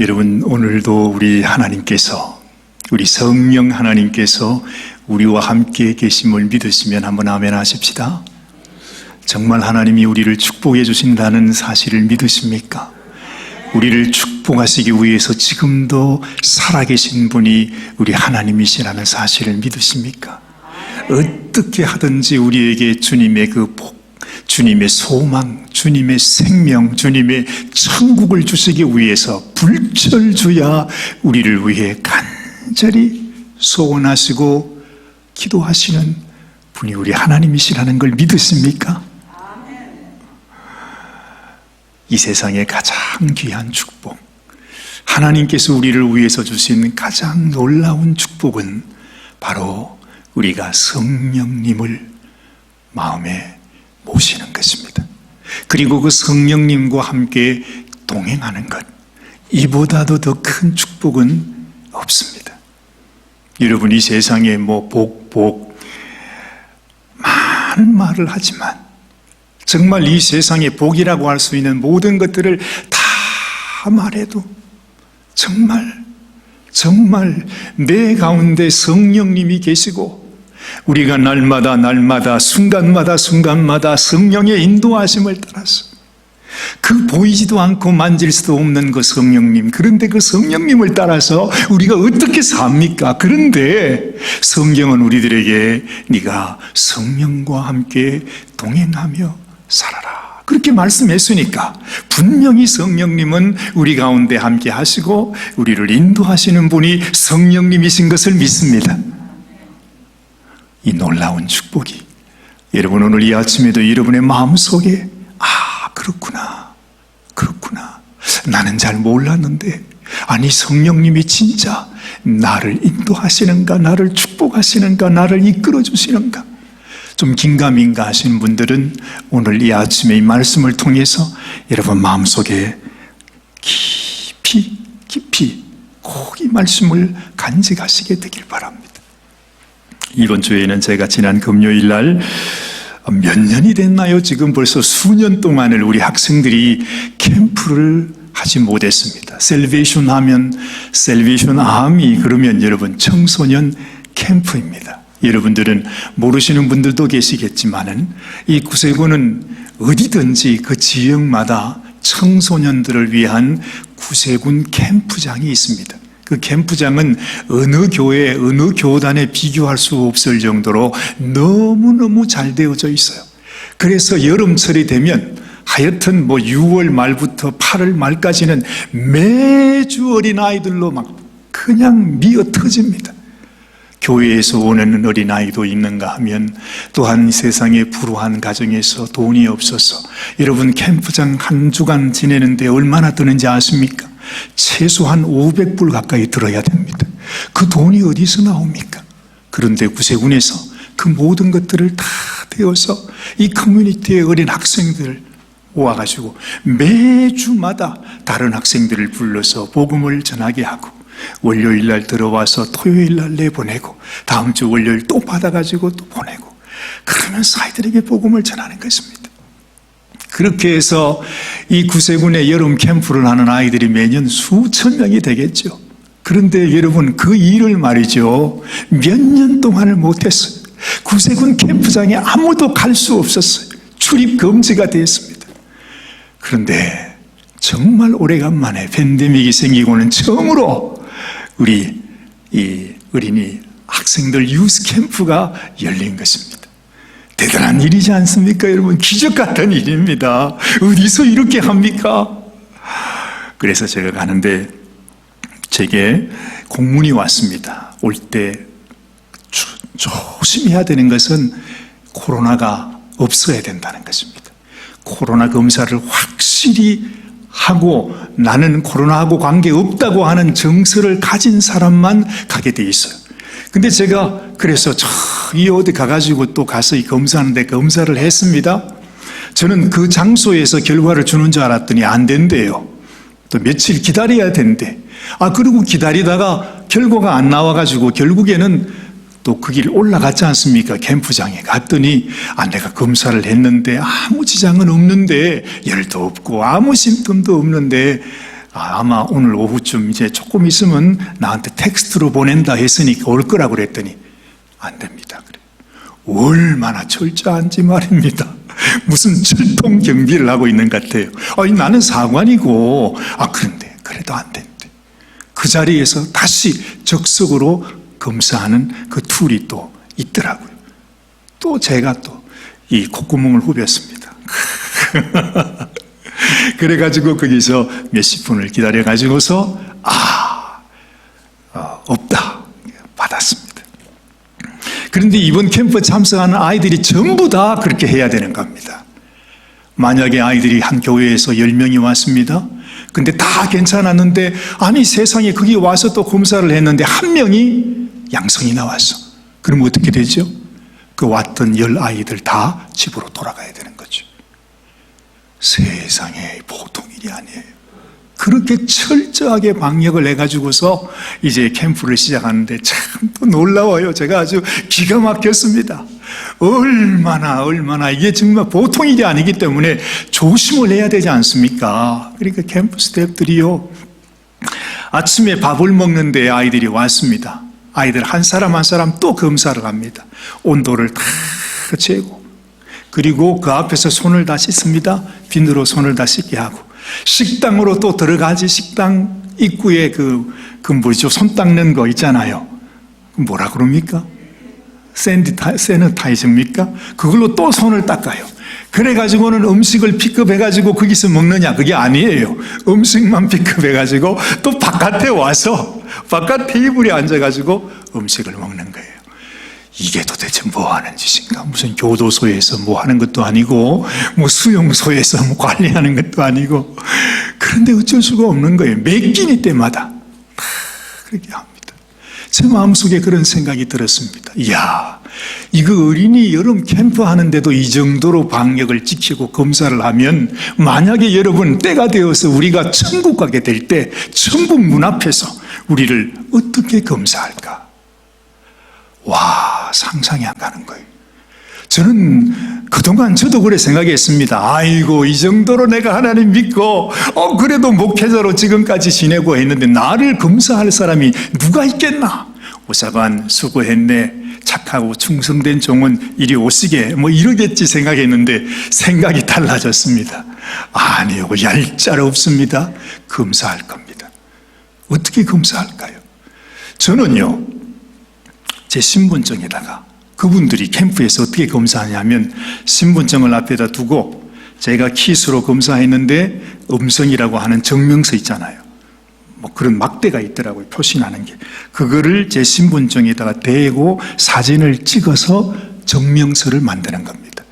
여러분, 오늘도 우리 하나님께서, 우리 성령 하나님께서 우리와 함께 계심을 믿으시면 한번 아멘 하십시다. 정말 하나님이 우리를 축복해 주신다는 사실을 믿으십니까? 우리를 축복하시기 위해서 지금도 살아계신 분이 우리 하나님이시라는 사실을 믿으십니까? 어떻게 하든지 우리에게 주님의 그 복, 주님의 소망, 주님의 생명, 주님의 천국을 주시기 위해서 불철주야 우리를 위해 간절히 소원하시고 기도하시는 분이 우리 하나님이시라는 걸 믿으십니까? 이 세상의 가장 귀한 축복, 하나님께서 우리를 위해서 주신 가장 놀라운 축복은 바로 우리가 성령님을 마음에 모시는 것입니다. 그리고 그 성령님과 함께 동행하는 것, 이보다도 더 큰 축복은 없습니다. 여러분, 이 세상에 뭐 복, 복, 많은 말을 하지만, 정말 이 세상에 복이라고 할 수 있는 모든 것들을 다 말해도, 정말, 정말 내 가운데 성령님이 계시고, 우리가 날마다 날마다 순간마다 순간마다 성령의 인도하심을 따라서 그 보이지도 않고 만질 수도 없는 그 성령님 그런데 그 성령님을 따라서 우리가 어떻게 삽니까? 그런데 성경은 우리들에게 네가 성령과 함께 동행하며 살아라 그렇게 말씀했으니까 분명히 성령님은 우리 가운데 함께 하시고 우리를 인도하시는 분이 성령님이신 것을 믿습니다. 이 놀라운 축복이 여러분 오늘 이 아침에도 여러분의 마음속에 아 그렇구나 그렇구나 나는 잘 몰랐는데 아니 성령님이 진짜 나를 인도하시는가 나를 축복하시는가 나를 이끌어 주시는가 좀 긴가민가 하신 분들은 오늘 이 아침에 이 말씀을 통해서 여러분 마음속에 깊이 깊이 꼭 이 말씀을 간직하시게 되길 바랍니다. 이번 주에는 제가 지난 금요일 날 몇 년이 됐나요? 지금 벌써 수년 동안을 우리 학생들이 캠프를 하지 못했습니다. 셀베이션 하면 셀베이션 아미 그러면 여러분 청소년 캠프입니다. 여러분들은 모르시는 분들도 계시겠지만은 이 구세군은 어디든지 그 지역마다 청소년들을 위한 구세군 캠프장이 있습니다. 그 캠프장은 어느 교회, 어느 교단에 비교할 수 없을 정도로 너무너무 잘 되어져 있어요. 그래서 여름철이 되면 하여튼 뭐 6월 말부터 8월 말까지는 매주 어린아이들로 막 그냥 미어 터집니다. 교회에서 오는 어린아이도 있는가 하면 또한 세상의 불우한 가정에서 돈이 없어서 여러분 캠프장 한 주간 지내는데 얼마나 드는지 아십니까? 최소한 500불 가까이 들어야 됩니다. 그 돈이 어디서 나옵니까? 그런데 구세군에서 그 모든 것들을 다 되어서 이 커뮤니티의 어린 학생들을 모아가지고 매주마다 다른 학생들을 불러서 복음을 전하게 하고 월요일 날 들어와서 토요일 날 내보내고 다음 주 월요일 또 받아가지고 또 보내고 그러면서 아이들에게 복음을 전하는 것입니다. 그렇게 해서 이 구세군의 여름 캠프를 하는 아이들이 매년 수천 명이 되겠죠. 그런데 여러분 그 일을 말이죠. 몇 년 동안을 못했어요. 구세군 캠프장에 아무도 갈 수 없었어요. 출입 금지가 됐습니다. 그런데 정말 오래간만에 팬데믹이 생기고는 처음으로 우리 이 어린이 학생들 유스 캠프가 열린 것입니다. 대단한 일이지 않습니까, 여러분? 기적 같은 일입니다. 어디서 이렇게 합니까? 그래서 제가 가는데 제게 공문이 왔습니다. 올 때 조심해야 되는 것은 코로나가 없어야 된다는 것입니다. 코로나 검사를 확실히 하고 나는 코로나하고 관계없다고 하는 정서를 가진 사람만 가게 돼 있어요. 근데 제가 그래서 저기 어디 가가지고 또 가서 이 검사하는데 검사를 했습니다. 저는 그 장소에서 결과를 주는 줄 알았더니 안 된대요. 또 며칠 기다려야 된대. 아, 그리고 기다리다가 결과가 안 나와가지고 결국에는 또 그 길 올라갔지 않습니까? 캠프장에 갔더니 아, 내가 검사를 했는데 아무 지장은 없는데 열도 없고 아무 심통도 없는데 아, 아마 오늘 오후쯤 이제 조금 있으면 나한테 텍스트로 보낸다 했으니까 올 거라고 그랬더니 안 됩니다. 그래. 얼마나 철저한지 말입니다. 무슨 철통 경비를 하고 있는 것 같아요. 아니, 나는 사관이고, 아, 그런데, 그래도 안 된대. 그 자리에서 다시 적석으로 검사하는 그 툴이 또 있더라고요. 또 제가 또 이 콧구멍을 후볐습니다. 그래가지고 거기서 몇십 분을 기다려가지고서, 아, 어, 없다. 받았습니다. 그런데 이번 캠프 참석하는 아이들이 전부 다 그렇게 해야 되는 겁니다. 만약에 아이들이 한 교회에서 10명이 왔습니다. 근데 다 괜찮았는데, 아니 세상에 거기 와서 또 검사를 했는데 한 명이 양성이 나왔어. 그럼 어떻게 되죠? 그 왔던 열 아이들 다 집으로 돌아가야 되는 거죠. 세상에 보통 일이 아니에요. 그렇게 철저하게 방역을 해가지고서 이제 캠프를 시작하는데 참 또 놀라워요. 제가 아주 기가 막혔습니다. 얼마나, 얼마나, 이게 정말 보통 일이 아니기 때문에 조심을 해야 되지 않습니까? 그러니까 캠프 스태프들이요. 아침에 밥을 먹는데 아이들이 왔습니다. 아이들 한 사람 한 사람 또 검사를 합니다. 온도를 다 재고. 그리고 그 앞에서 손을 다 씻습니다. 비누로 손을 다 씻게 하고. 식당으로 또 들어가지 식당 입구에 그, 그 뭐죠? 손 닦는 거 있잖아요. 뭐라 그럽니까? 샌디타, 세너타이저입니까? 그걸로 또 손을 닦아요. 그래가지고는 음식을 픽업해가지고 거기서 먹느냐? 그게 아니에요. 음식만 픽업해가지고 또 바깥에 와서 바깥 테이블에 앉아가지고 음식을 먹는 거예요. 이게 도대체 뭐 하는 짓인가? 무슨 교도소에서 뭐 하는 것도 아니고, 뭐 수용소에서 뭐 관리하는 것도 아니고, 그런데 어쩔 수가 없는 거예요. 몇 끼니 때마다. 다 그렇게 합니다. 제 마음속에 그런 생각이 들었습니다. 이야, 이거 어린이 여름 캠프 하는데도 이 정도로 방역을 지키고 검사를 하면 만약에 여러분 때가 되어서 우리가 천국 가게 될 때 천국 문 앞에서 우리를 어떻게 검사할까? 와, 상상이 안 가는 거예요. 저는 그동안 저도 그래 생각했습니다. 아이고, 이 정도로 내가 하나님 믿고, 어, 그래도 목회자로 지금까지 지내고 했는데, 나를 검사할 사람이 누가 있겠나? 오사관 수고했네. 착하고 충성된 종은 이리 오시게. 뭐 이러겠지 생각했는데, 생각이 달라졌습니다. 아니요, 얄짤 없습니다. 검사할 겁니다. 어떻게 검사할까요? 저는요, 제 신분증에다가 그분들이 캠프에서 어떻게 검사하냐면 신분증을 앞에다 두고 제가 키스로 검사했는데 음성이라고 하는 증명서 있잖아요. 뭐 그런 막대가 있더라고요. 표시나는 게. 그거를 제 신분증에다가 대고 사진을 찍어서 증명서를 만드는 겁니다.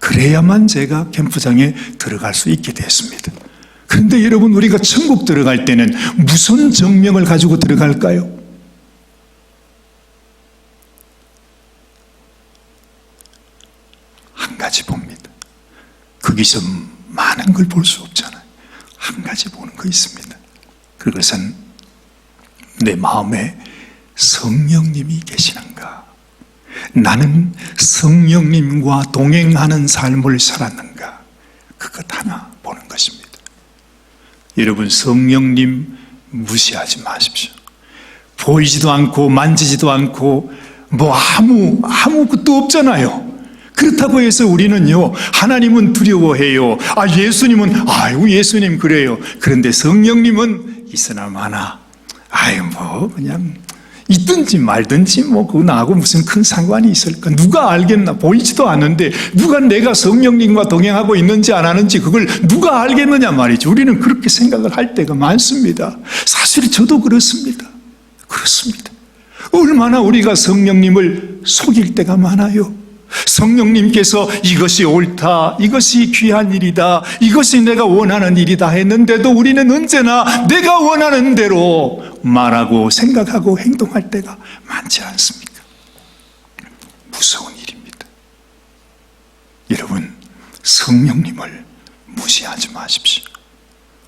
그래야만 제가 캠프장에 들어갈 수 있게 됐습니다. 그런데 여러분 우리가 천국 들어갈 때는 무슨 증명을 가지고 들어갈까요? 한 가지 봅니다. 거기서 많은 걸 볼 수 없잖아요. 한 가지 보는 거 있습니다. 그것은 내 마음에 성령님이 계시는가? 나는 성령님과 동행하는 삶을 살았는가? 그것 하나 보는 것입니다. 여러분, 성령님 무시하지 마십시오. 보이지도 않고 만지지도 않고 뭐 아무 아무것도 없잖아요. 그렇다고 해서 우리는요, 하나님은 두려워해요. 아, 예수님은, 아유, 예수님 그래요. 그런데 성령님은 있으나 마나, 아유, 뭐, 그냥, 있든지 말든지 뭐, 그거 나하고 무슨 큰 상관이 있을까? 누가 알겠나? 보이지도 않는데, 누가 내가 성령님과 동행하고 있는지 안 하는지 그걸 누가 알겠느냐 말이죠. 우리는 그렇게 생각을 할 때가 많습니다. 사실 저도 그렇습니다. 그렇습니다. 얼마나 우리가 성령님을 속일 때가 많아요. 성령님께서 이것이 옳다, 이것이 귀한 일이다, 이것이 내가 원하는 일이다 했는데도 우리는 언제나 내가 원하는 대로 말하고 생각하고 행동할 때가 많지 않습니까? 무서운 일입니다. 여러분, 성령님을 무시하지 마십시오.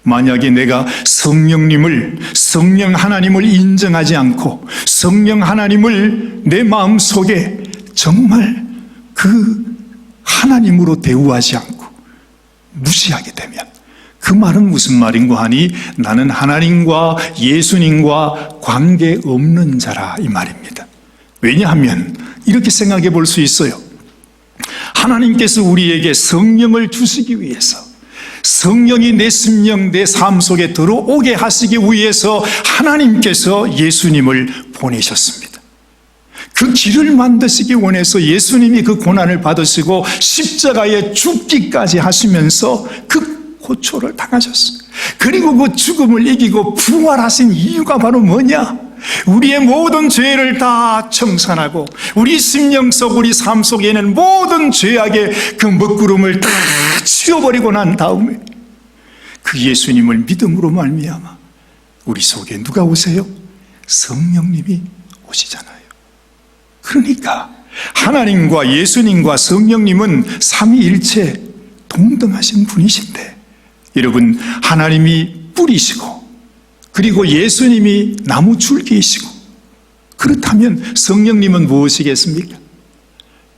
만약에 내가 성령님을, 성령 하나님을 인정하지 않고 성령 하나님을 내 마음 속에 정말 그 하나님으로 대우하지 않고 무시하게 되면 그 말은 무슨 말인가 하니 나는 하나님과 예수님과 관계 없는 자라 이 말입니다. 왜냐하면 이렇게 생각해 볼 수 있어요. 하나님께서 우리에게 성령을 주시기 위해서 성령이 내 심령, 내 삶 속에 들어오게 하시기 위해서 하나님께서 예수님을 보내셨습니다. 그 길을 만드시기 원해서 예수님이 그 고난을 받으시고 십자가에 죽기까지 하시면서 그 고초를 당하셨어요. 그리고 그 죽음을 이기고 부활하신 이유가 바로 뭐냐? 우리의 모든 죄를 다 청산하고 우리 심령 속 우리 삶 속에는 모든 죄악의 그 먹구름을 다 치워버리고 난 다음에 그 예수님을 믿음으로 말미암아 우리 속에 누가 오세요? 성령님이 오시잖아요. 그러니까 하나님과 예수님과 성령님은 삼위일체 동등하신 분이신데 여러분 하나님이 뿌리시고 그리고 예수님이 나무 줄기이시고 그렇다면 성령님은 무엇이겠습니까?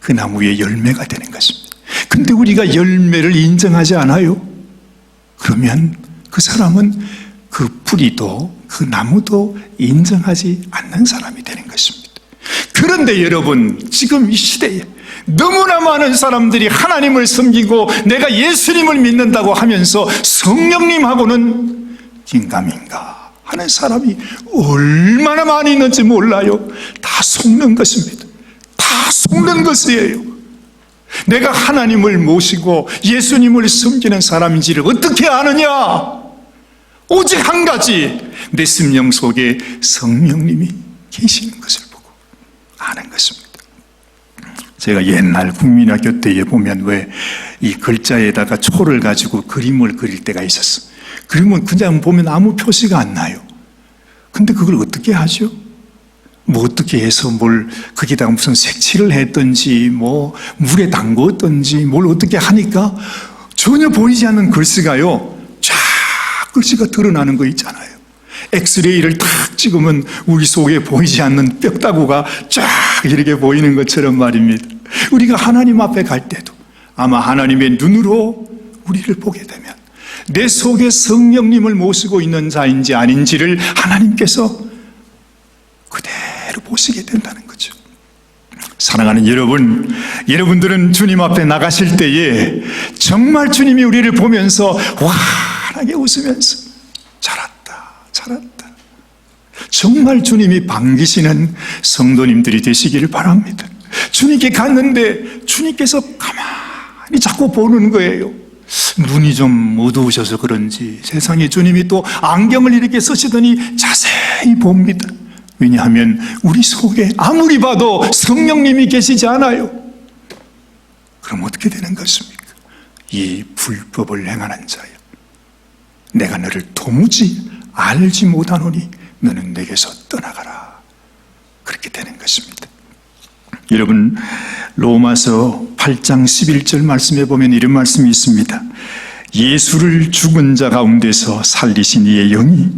그 나무의 열매가 되는 것입니다. 근데 우리가 열매를 인정하지 않아요? 그러면 그 사람은 그 뿌리도 그 나무도 인정하지 않는 사람이 것입니다. 그런데 여러분, 지금 이 시대에 너무나 많은 사람들이 하나님을 섬기고 내가 예수님을 믿는다고 하면서 성령님하고는 긴가민가 하는 사람이 얼마나 많이 있는지 몰라요. 다 속는 것입니다. 다 속는 것이에요. 내가 하나님을 모시고 예수님을 섬기는 사람인지를 어떻게 아느냐? 오직 한 가지, 내 심령 속에 성령님이 계시는 것을 아는 것입니다. 제가 옛날 국민학교 때에 보면 왜 이 글자에다가 초를 가지고 그림을 그릴 때가 있었어. 그림은 그냥 보면 아무 표시가 안 나요. 근데 그걸 어떻게 하죠? 뭐 어떻게 해서 뭘 거기다가 무슨 색칠을 했든지 뭐 물에 담궜든지 뭘 어떻게 하니까 전혀 보이지 않는 글씨가요 쫙 글씨가 드러나는 거 있잖아요 엑스레이를 탁 찍으면 우리 속에 보이지 않는 뼈다구가 쫙 이렇게 보이는 것처럼 말입니다 우리가 하나님 앞에 갈 때도 아마 하나님의 눈으로 우리를 보게 되면 내 속에 성령님을 모시고 있는 자인지 아닌지를 하나님께서 그대로 보시게 된다는 거죠. 사랑하는 여러분, 여러분들은 주님 앞에 나가실 때에 정말 주님이 우리를 보면서 환하게 웃으면서 잘했다. 정말 주님이 반기시는 성도님들이 되시기를 바랍니다. 주님께 갔는데 주님께서 가만히 자꾸 보는 거예요. 눈이 좀 어두우셔서 그런지 세상에 주님이 또 안경을 이렇게 쓰시더니 자세히 봅니다. 왜냐하면 우리 속에 아무리 봐도 성령님이 계시지 않아요. 그럼 어떻게 되는 것입니까? 이 불법을 행하는 자여. 내가 너를 도무지 알지 못하노니 너는 내게서 떠나가라. 그렇게 되는 것입니다. 여러분, 로마서 8장 11절 말씀에 보면 이런 말씀이 있습니다. 예수를 죽은 자 가운데서 살리신 이의 영이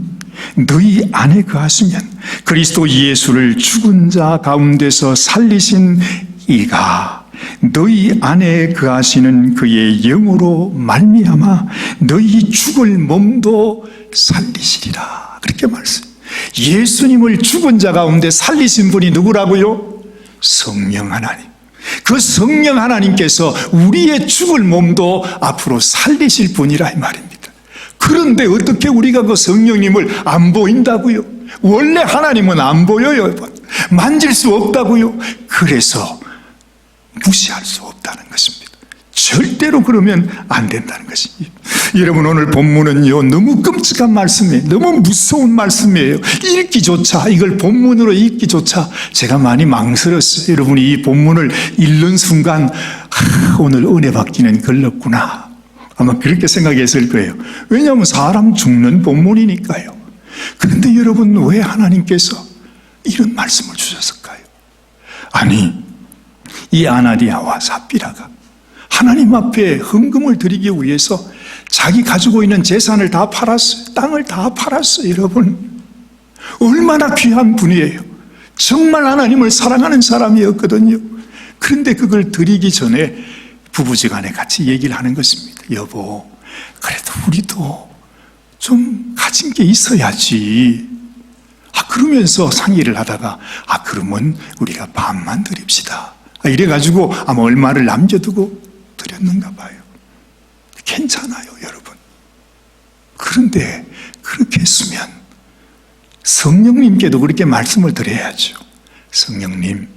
너희 안에 거하시면 그리스도 예수를 죽은 자 가운데서 살리신 이가 너희 안에 거하시는 그의 영으로 말미암아 너희 죽을 몸도 살리시리라 그렇게 말씀. 예수님을 죽은 자 가운데 살리신 분이 누구라고요? 성령 하나님. 그 성령 하나님께서 우리의 죽을 몸도 앞으로 살리실 분이라 이 말입니다. 그런데 어떻게 우리가 그 성령님을 안 보인다고요? 원래 하나님은 안 보여요. 만질 수 없다고요. 그래서 무시할 수 없다는 것입니다. 절대로 그러면 안 된다는 것입니다. 여러분 오늘 본문은요 너무 끔찍한 말씀이에요. 너무 무서운 말씀이에요. 읽기조차 이걸 본문으로 읽기조차 제가 많이 망설였어요. 여러분이 이 본문을 읽는 순간 하, 오늘 은혜 받기는 걸렸구나. 아마 그렇게 생각했을 거예요. 왜냐하면 사람 죽는 본문이니까요. 그런데 여러분 왜 하나님께서 이런 말씀을 주셨을까요? 아니 이 아나디아와 사피라가 하나님 앞에 헌금을 드리기 위해서 자기 가지고 있는 재산을 다 팔았어요. 땅을 다 팔았어요, 여러분. 얼마나 귀한 분이에요. 정말 하나님을 사랑하는 사람이었거든요. 그런데 그걸 드리기 전에 부부지간에 같이 얘기를 하는 것입니다. 여보, 그래도 우리도 좀 가진 게 있어야지. 아, 그러면서 상의를 하다가, 아, 그러면 우리가 반만 드립시다. 아, 이래가지고 아마 얼마를 남겨두고 드렸는가 봐요. 괜찮아요, 여러분. 그런데 그렇게 했으면 성령님께도 그렇게 말씀을 드려야죠. 성령님,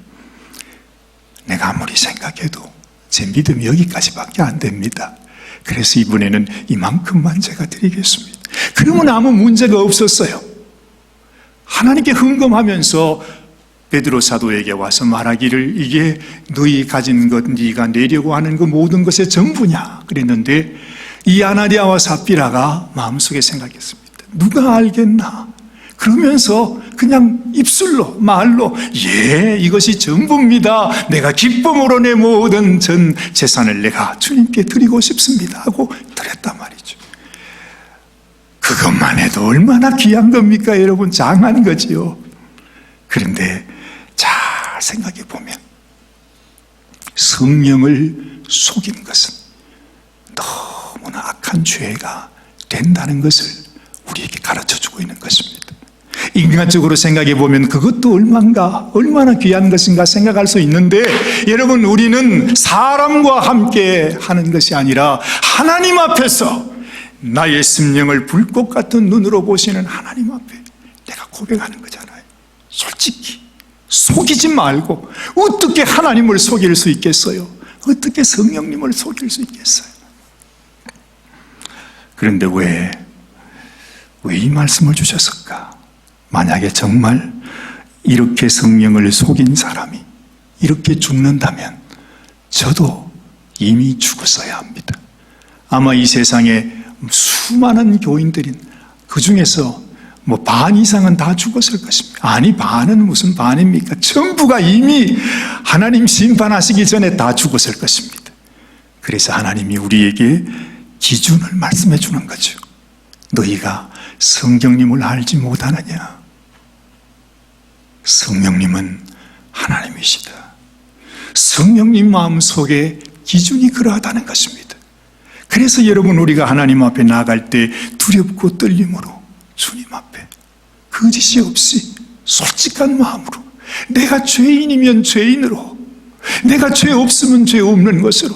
내가 아무리 생각해도 제 믿음이 여기까지밖에 안 됩니다. 그래서 이번에는 이만큼만 제가 드리겠습니다. 그러면 아무 문제가 없었어요. 하나님께 흥금하면서 베드로 사도에게 와서 말하기를 이게 너희 가진 것 네가 내려고 하는 그 모든 것의 전부냐 그랬는데 이 아나리아와 삽비라가 마음속에 생각했습니다. 누가 알겠나? 그러면서 그냥 입술로 말로 예 이것이 전부입니다. 내가 기쁨으로 내 모든 전 재산을 내가 주님께 드리고 싶습니다 하고 드렸단 말이죠. 그것만 해도 얼마나 귀한 겁니까 여러분 장한 거지요. 그런데 잘 생각해 보면 성령을 속인 것은 너무나 악한 죄가 된다는 것을 우리에게 가르쳐 주고 있는 것입니다. 인간적으로 생각해 보면 그것도 얼마인가, 얼마나 귀한 것인가 생각할 수 있는데 여러분 우리는 사람과 함께 하는 것이 아니라 하나님 앞에서 나의 심령을 불꽃 같은 눈으로 보시는 하나님 앞에 내가 고백하는 거잖아요. 솔직히 속이지 말고 어떻게 하나님을 속일 수 있겠어요? 어떻게 성령님을 속일 수 있겠어요? 그런데 왜, 왜 이 말씀을 주셨을까? 만약에 정말 이렇게 성령을 속인 사람이 이렇게 죽는다면 저도 이미 죽었어야 합니다. 아마 이 세상에 수많은 교인들인 그 중에서 뭐 반 이상은 다 죽었을 것입니다. 아니, 반은 무슨 반입니까? 전부가 이미 하나님 심판하시기 전에 다 죽었을 것입니다. 그래서 하나님이 우리에게 기준을 말씀해 주는 거죠. 너희가 성경님을 알지 못하느냐? 성령님은 하나님이시다. 성령님 마음 속에 기준이 그러하다는 것입니다. 그래서 여러분 우리가 하나님 앞에 나갈 때 두렵고 떨림으로 주님 앞에 거짓이 없이 솔직한 마음으로 내가 죄인이면 죄인으로 내가 죄 없으면 죄 없는 것으로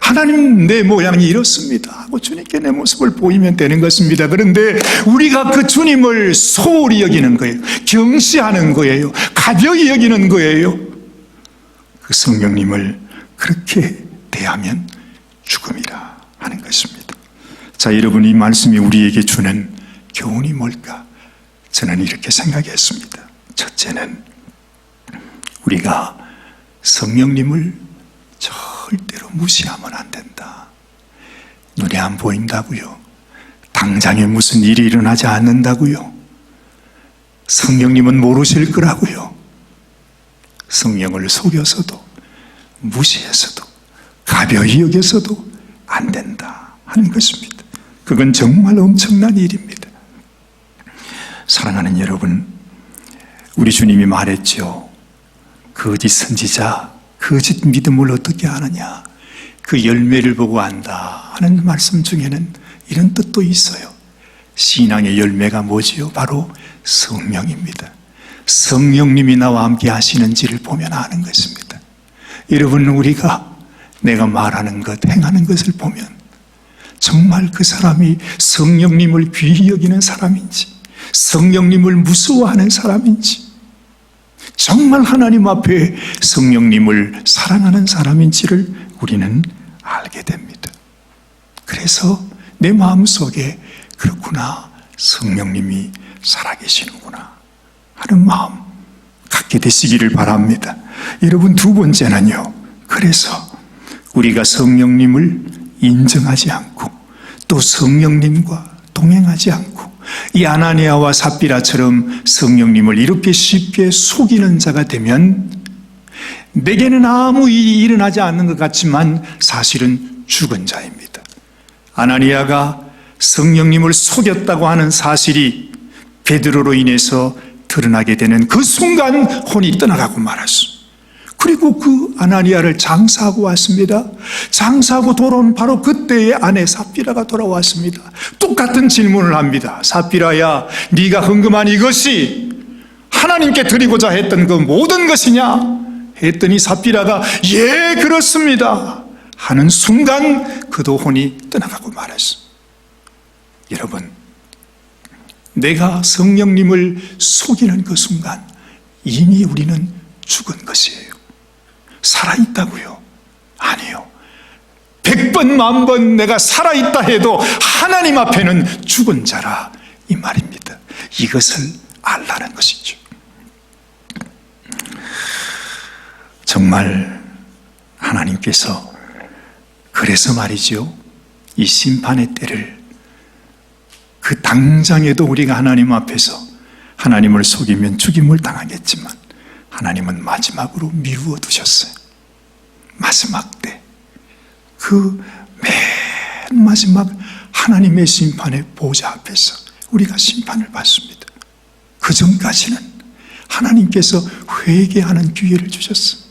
하나님 내 모양이 이렇습니다 하고 주님께 내 모습을 보이면 되는 것입니다. 그런데 우리가 그 주님을 소홀히 여기는 거예요. 경시하는 거예요. 가벼이 여기는 거예요. 그 성령님을 그렇게 대하면 죽음이라 하는 것입니다. 자, 여러분 이 말씀이 우리에게 주는 교훈이 뭘까? 저는 이렇게 생각했습니다. 첫째는 우리가 성령님을 절대로 무시하면 안 된다. 눈에 안 보인다고요. 당장에 무슨 일이 일어나지 않는다고요. 성령님은 모르실 거라고요. 성령을 속여서도 무시해서도 가벼이 여겨서도 안 된다 하는 것입니다. 그건 정말 엄청난 일입니다. 사랑하는 여러분, 우리 주님이 말했죠. 거짓 선지자, 거짓 믿음을 어떻게 아느냐? 그 열매를 보고 안다 하는 말씀 중에는 이런 뜻도 있어요. 신앙의 열매가 뭐지요? 바로 성령입니다. 성령님이 나와 함께 하시는지를 보면 아는 것입니다. 여러분, 우리가 내가 말하는 것, 행하는 것을 보면 정말 그 사람이 성령님을 귀히 여기는 사람인지, 성령님을 무서워하는 사람인지, 정말 하나님 앞에 성령님을 사랑하는 사람인지를 우리는 알게 됩니다. 그래서 내 마음 속에 그렇구나, 성령님이 살아계시는구나 하는 마음 갖게 되시기를 바랍니다. 여러분 두 번째는요. 그래서 우리가 성령님을 인정하지 않고 또 성령님과 동행하지 않고 이 아나니아와 삽비라처럼 성령님을 이렇게 쉽게 속이는 자가 되면 내게는 아무 일이 일어나지 않는 것 같지만 사실은 죽은 자입니다. 아나니아가 성령님을 속였다고 하는 사실이 베드로로 인해서 드러나게 되는 그 순간 혼이 떠나가고 말았어. 그리고 그 아나니아를 장사하고 왔습니다. 장사하고 돌아온 바로 그때의 아내 사피라가 돌아왔습니다. 똑같은 질문을 합니다. 사피라야, 네가 헌금한 이것이 하나님께 드리고자 했던 그 모든 것이냐? 했더니 사피라가 예 그렇습니다. 하는 순간 그도 혼이 떠나가고 말했어. 여러분, 내가 성령님을 속이는 그 순간 이미 우리는 죽은 것이에요. 살아있다고요? 아니요. 백 번 만 번 내가 살아있다 해도 하나님 앞에는 죽은 자라 이 말입니다. 이것을 알라는 것이죠. 정말 하나님께서 그래서 말이죠. 이 심판의 때를 그 당장에도 우리가 하나님 앞에서 하나님을 속이면 죽임을 당하겠지만 하나님은 마지막으로 미루어 두셨어요. 마지막 때. 그 맨 마지막 하나님의 심판의 보좌 앞에서 우리가 심판을 받습니다. 그 전까지는 하나님께서 회개하는 기회를 주셨어요.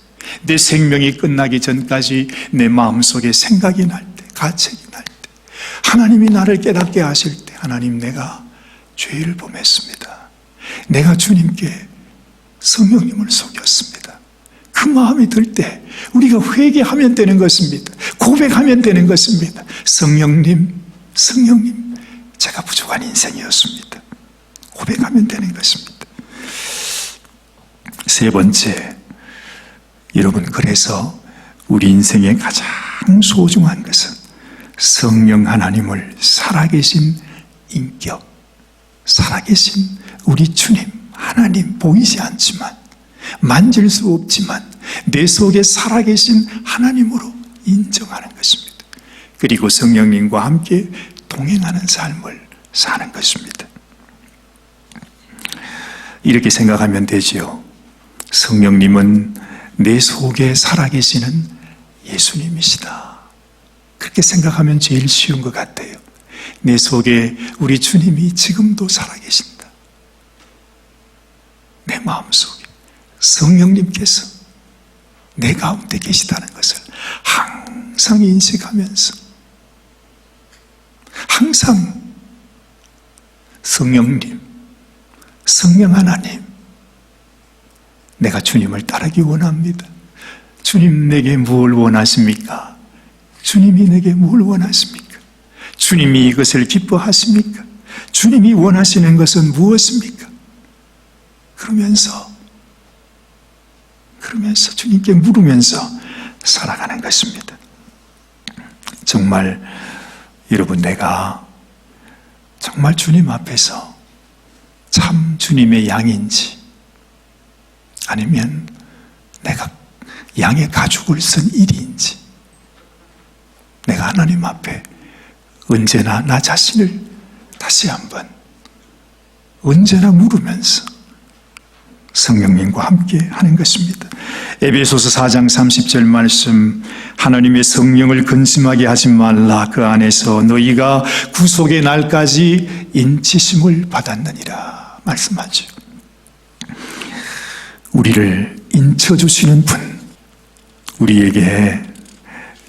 내 생명이 끝나기 전까지 내 마음속에 생각이 날 때, 가책이 날 때, 하나님이 나를 깨닫게 하실 때, 하나님 내가 죄를 범했습니다. 내가 주님께 성령님을 속였습니다. 그 마음이 들 때 우리가 회개하면 되는 것입니다. 고백하면 되는 것입니다. 성령님, 성령님, 제가 부족한 인생이었습니다. 고백하면 되는 것입니다. 세 번째, 여러분, 그래서 우리 인생의 가장 소중한 것은 성령 하나님을 살아계신 인격, 살아계신 우리 주님, 하나님 보이지 않지만, 만질 수 없지만, 내 속에 살아계신 하나님으로 인정하는 것입니다. 그리고 성령님과 함께 동행하는 삶을 사는 것입니다. 이렇게 생각하면 되지요. 성령님은 내 속에 살아계시는 예수님이시다. 그렇게 생각하면 제일 쉬운 것 같아요. 내 속에 우리 주님이 지금도 살아계신다. 내 마음 속에 성령님께서 내 가운데 계시다는 것을 항상 인식하면서 항상 성령님, 성령 하나님, 내가 주님을 따르기 원합니다. 주님 내게 무엇을 원하십니까? 주님이 내게 무엇을 원하십니까? 주님이 이것을 기뻐하십니까? 주님이 원하시는 것은 무엇입니까? 그러면서 그러면서 주님께 물으면서 살아가는 것입니다. 정말 여러분 내가 정말 주님 앞에서 참 주님의 양인지 아니면 내가 양의 가죽을 쓴 일인지 내가 하나님 앞에 언제나 나 자신을 다시 한번 언제나 물으면서 성령님과 함께 하는 것입니다. 에베소서 4장 30절 말씀 하나님의 성령을 근심하게 하지 말라 그 안에서 너희가 구속의 날까지 인치심을 받았느니라 말씀하죠. 우리를 인쳐 주시는 분 우리에게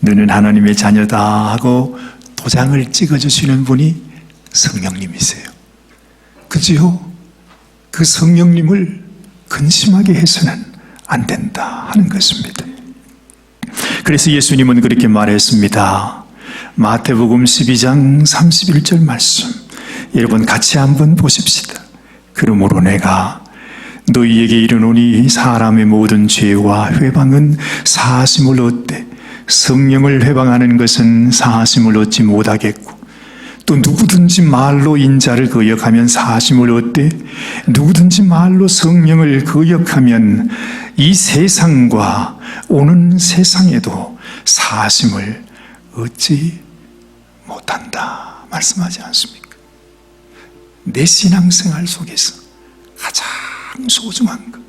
너는 하나님의 자녀다 하고 도장을 찍어 주시는 분이 성령님이세요. 그지요? 그 성령님을 근심하게 해서는 안 된다 하는 것입니다. 그래서 예수님은 그렇게 말했습니다. 마태복음 12장 31절 말씀. 여러분 같이 한번 보십시다. 그러므로 내가 너희에게 이르노니 사람의 모든 죄와 회방은 사심을 얻되 성령을 회방하는 것은 사심을 얻지 못하겠고 또 누구든지 말로 인자를 거역하면 사심을 얻되 누구든지 말로 성령을 거역하면 이 세상과 오는 세상에도 사심을 얻지 못한다 말씀하지 않습니까? 내 신앙생활 속에서 가장 소중한 것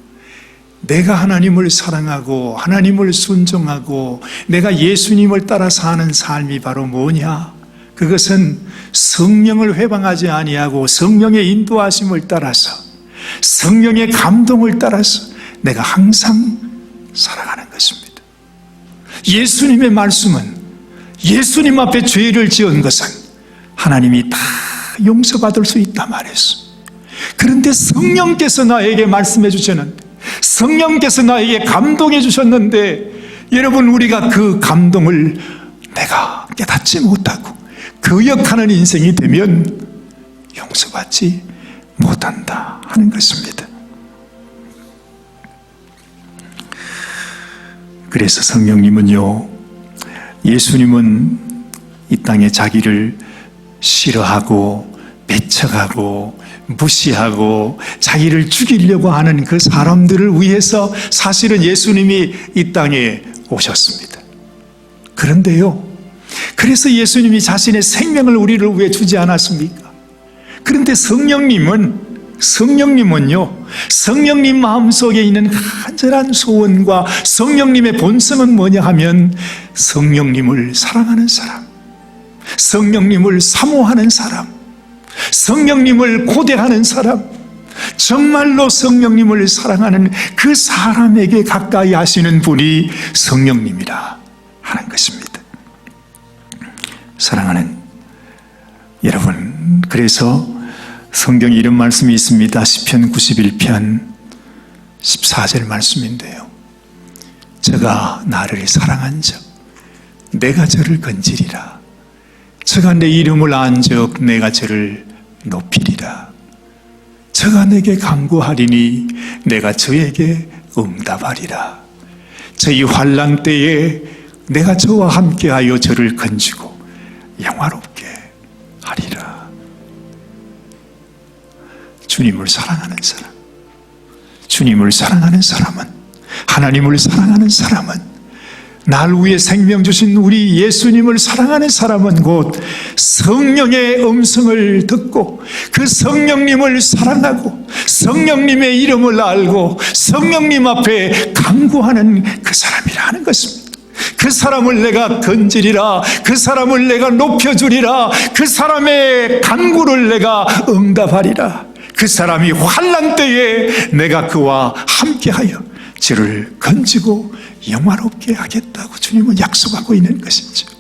내가 하나님을 사랑하고 하나님을 순종하고 내가 예수님을 따라 사는 삶이 바로 뭐냐? 그것은 성령을 회방하지 아니하고 성령의 인도하심을 따라서 성령의 감동을 따라서 내가 항상 살아가는 것입니다. 예수님의 말씀은 예수님 앞에 죄를 지은 것은 하나님이 다 용서받을 수 있다 말했어. 그런데 성령께서 나에게 말씀해 주셨는데, 성령께서 나에게 감동해 주셨는데, 여러분, 우리가 그 감동을 내가 깨닫지 못하고 거역하는 인생이 되면 용서받지 못한다 하는 것입니다. 그래서 성령님은요, 예수님은 이 땅에 자기를 싫어하고 배척하고 무시하고 자기를 죽이려고 하는 그 사람들을 위해서 사실은 예수님이 이 땅에 오셨습니다. 그런데요, 그래서 예수님이 자신의 생명을 우리를 위해 주지 않았습니까? 그런데 성령님은 성령님은요, 성령님 마음속에 있는 간절한 소원과 성령님의 본성은 뭐냐 하면 성령님을 사랑하는 사람, 성령님을 사모하는 사람, 성령님을 고대하는 사람, 정말로 성령님을 사랑하는 그 사람에게 가까이 하시는 분이 성령님이라 하는 것입니다. 사랑하는 여러분, 그래서 성경에 이런 말씀이 있습니다. 시편 91편 14절 말씀인데요. 저가 나를 사랑한 적 내가 저를 건지리라. 저가 내 이름을 안 적 내가 저를 높이리라. 저가 내게 강구하리니 내가 저에게 응답하리라. 저희 환란 때에 내가 저와 함께하여 저를 건지고 영화롭게 하리라. 주님을 사랑하는 사람, 주님을 사랑하는 사람은, 하나님을 사랑하는 사람은, 날 위해 생명 주신 우리 예수님을 사랑하는 사람은 곧 성령의 음성을 듣고 그 성령님을 사랑하고 성령님의 이름을 알고 성령님 앞에 강구하는 그 사람이라는 것입니다. 그 사람을 내가 건지리라. 그 사람을 내가 높여주리라. 그 사람의 간구를 내가 응답하리라. 그 사람이 환란 때에 내가 그와 함께하여 저를 건지고 영화롭게 하겠다고 주님은 약속하고 있는 것이죠.